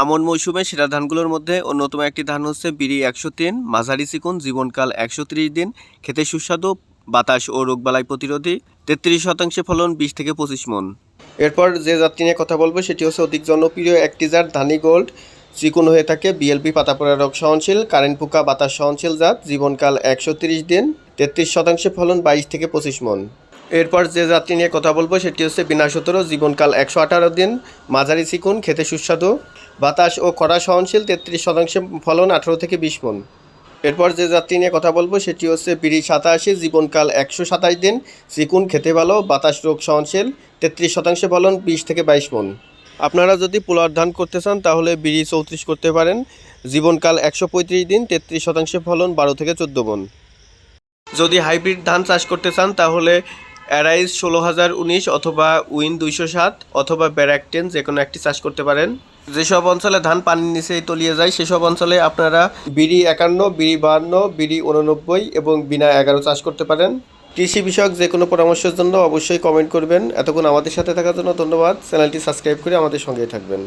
আমন মৌসুমে সেরা ধানগুলোর মধ্যে অন্যতম একটি ধান হচ্ছে বিড়ি একশো তিন, মাঝারি চিকুন, জীবনকাল একশো ত্রিশ দিন, খেতে সুস্বাদু, বাতাস ও রোগবালাই প্রতিরোধী, তেত্রিশ শতাংশে ফলন বিশ থেকে পঁচিশ মন। এরপর যে জাতটি নিয়ে কথা বলব, সেটি হচ্ছে অধিক জনপ্রিয় একটি জাত ধানি গোল্ড চিকুন হয়ে থাকে বিএলপি পাতা পাতাপোড়া রোগ সহনশীল, কারেন্ট পোকা বাতাস সহনশীল জাত, জীবনকাল একশো তিরিশ দিন, তেত্রিশ শতাংশে ফলন বাইশ থেকে পঁচিশ মন। এরপর যে যাত্রী নিয়ে কথা বলব, সেটি হচ্ছে বিনা সতেরো জীবনকাল একশো আঠারো দিন, মাঝারি চিকুন, খেতে সুস্বাদু বাতাস ও খরা সহনশীল তেত্রিশ শতাংশে ফলন আঠারো থেকে বিশ মন। এরপর যে যাত্রী নিয়ে কথা বলব, সেটি হচ্ছে বিড়ি সাতাশি, জীবনকাল একশো সাতাশ দিন, চিকুন খেতে ভালো, বাতাস রোগ সহনশীল, তেত্রিশ শতাংশে ফলন বিশ থেকে বাইশ মন। আপনারা যদি পোলার ধান করতে চান, তাহলে বিড়ি চৌত্রিশ করতে পারেন। জীবনকাল একশো পঁয়ত্রিশ দিন, তেত্রিশ শতাংশে ফলন বারো থেকে চোদ্দ মন। যদি হাইব্রিড ধান চাষ করতে চান, তাহলে অ্যারাইজ ষোলো হাজার উনিশ অথবা উইন দুইশো সাত অথবা ব্যারাকটেন যে কোনো একটি চাষ করতে পারেন। যেসব অঞ্চলে ধান পানির নিচেই তলিয়ে যায়, সেসব অঞ্চলে আপনারা বিড়ি একান্ন, বিড়ি বাহান্ন, বিড়ি উননব্বই এবং বিনা এগারো চাষ করতে পারেন। কৃষি বিষয়ক যে কোনো পরামর্শের জন্য অবশ্যই কমেন্ট করবেন। এতক্ষণ আমাদের সাথে থাকার জন্য ধন্যবাদ। চ্যানেলটি সাবস্ক্রাইব করে আমাদের সঙ্গেই থাকবেন।